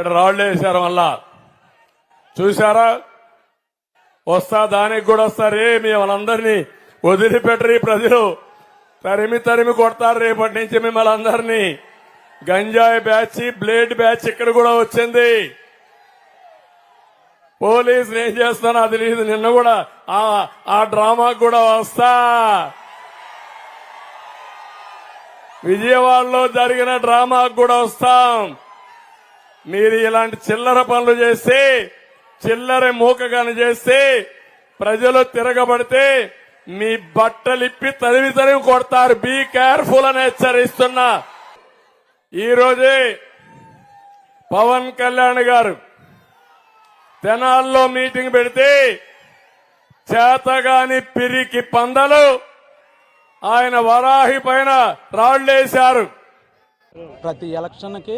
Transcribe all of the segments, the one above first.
ఇక్కడ రాళ్ళు వేశారు వల్ల చూసారా వస్తా దానికి కూడా వస్తారు మీ వాళ్ళందరినీ వదిలిపెట్టరు ఈ ప్రజలు. తరిమి తరిమి కొడతారు రేపటి నుంచి మిమ్మల్ని అందరినీ. గంజాయి బ్యాచ్ బ్లేడ్ బ్యాచ్ ఇక్కడ కూడా వచ్చింది. పోలీసులు ఏం చేస్తానో అది తెలియదు. నిన్న కూడా ఆ డ్రామా కూడా వస్తా. విజయవాడలో జరిగిన డ్రామాకు కూడా వస్తాం. మీరు ఇలాంటి చిల్లర పనులు చేస్తే చిల్లర మూకగాని చేస్తే ప్రజలు తిరగబడితే మీ బట్టలిప్పి తరివి తరివి కొడతారు. బీ కేర్ఫుల్ అని హెచ్చరిస్తున్నా. ఈరోజే పవన్ కళ్యాణ్ గారు తెనాల్లో మీటింగ్ పెడితే చేతగాని పిరికి పందలు ఆయన వరాహి పైన రాళ్ళేశారు ప్రతి ఎలక్షన్కి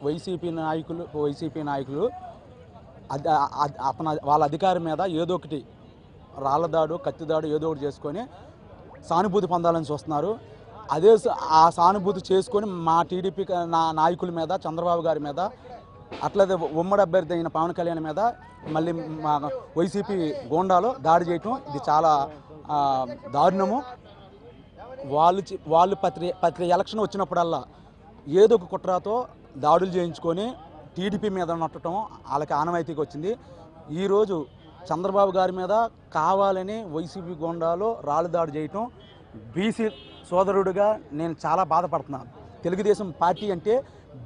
వైసీపీ నాయకులు వైసీపీ నాయకులు అద- అతను వాళ్ళ అధికారి మీద ఏదో ఒకటి రాళ్ళదాడు కత్తిదాడు ఏదో ఒకటి చేసుకొని సానుభూతి పొందాలని చూస్తున్నారు. అదే ఆ సానుభూతి చేసుకొని మా టీడీపీ నా నాయకుల మీద చంద్రబాబు గారి మీద అట్లదే ఉమ్మడి అభ్యర్థి అయిన పవన్ కళ్యాణ్ మీద మళ్ళీ మా వైసీపీ గోండాలో దాడి చేయటం ఇది చాలా దారుణము. వాళ్ళు వాళ్ళు ప్రతి ప్రతి ఎలక్షన్ వచ్చినప్పుడల్లా ఏదో ఒక కుట్రతో దాడులు చేయించుకొని టీడీపీ మీద నట్టడం వాళ్ళకి ఆనవాయితీకి వచ్చింది. ఈరోజు చంద్రబాబు గారి మీద కావాలని వైసీపీ గోండాలో రాళ్ళు దాడి చేయటం బీసీ సోదరుడిగా నేను చాలా బాధపడుతున్నాను. తెలుగుదేశం పార్టీ అంటే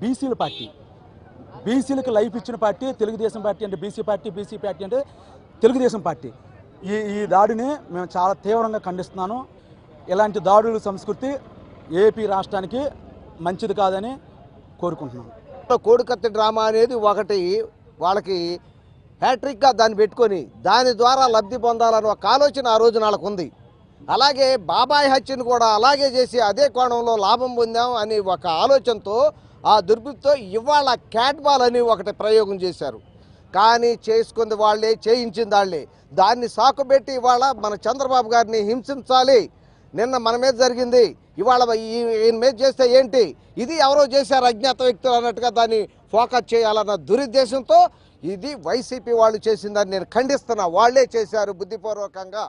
బీసీల పార్టీ. బీసీలకు లైఫ్ ఇచ్చిన పార్టీ తెలుగుదేశం పార్టీ అంటే బీసీ పార్టీ బీసీ పార్టీ అంటే తెలుగుదేశం పార్టీ. ఈ ఈ దాడిని మేము చాలా తీవ్రంగా ఖండిస్తున్నాను. ఇలాంటి దాడుల సంస్కృతి ఏపీ రాష్ట్రానికి మంచిది కాదని కోరుకుంటున్నాను కోడికత్తి డ్రామా అనేది ఒకటి వాళ్ళకి హ్యాట్రిక్గా దాన్ని పెట్టుకొని దాని ద్వారా లబ్ధి పొందాలని ఒక ఆలోచన ఆ రోజు వాళ్ళకు ఉంది. అలాగే బాబాయ్ హత్యను కూడా అలాగే చేసి అదే కోణంలో లాభం పొందాం అని ఒక ఆలోచనతో ఆ దుర్బుద్ధితో ఇవాళ క్యాట్ బాల్ అని ఒకటి ప్రయోగం చేశారు. కానీ చేసుకుంది వాళ్ళే చేయించింది వాళ్ళే. దాన్ని సాకుబెట్టి ఇవాళ మన చంద్రబాబు గారిని హింసించాలి. నిన్న మన మీద జరిగింది. ఇవాళ ఈయన మీద చేస్తే ఏంటి? ఇది ఎవరో చేశారు అజ్ఞాత వ్యక్తులు అన్నట్టుగా దాన్ని ఫోకస్ చేయాలన్న దురుద్దేశంతో ఇది వైసీపీ వాళ్ళు చేసిందని నేను ఖండిస్తున్నా. వాళ్ళే చేశారు బుద్ధిపూర్వకంగా.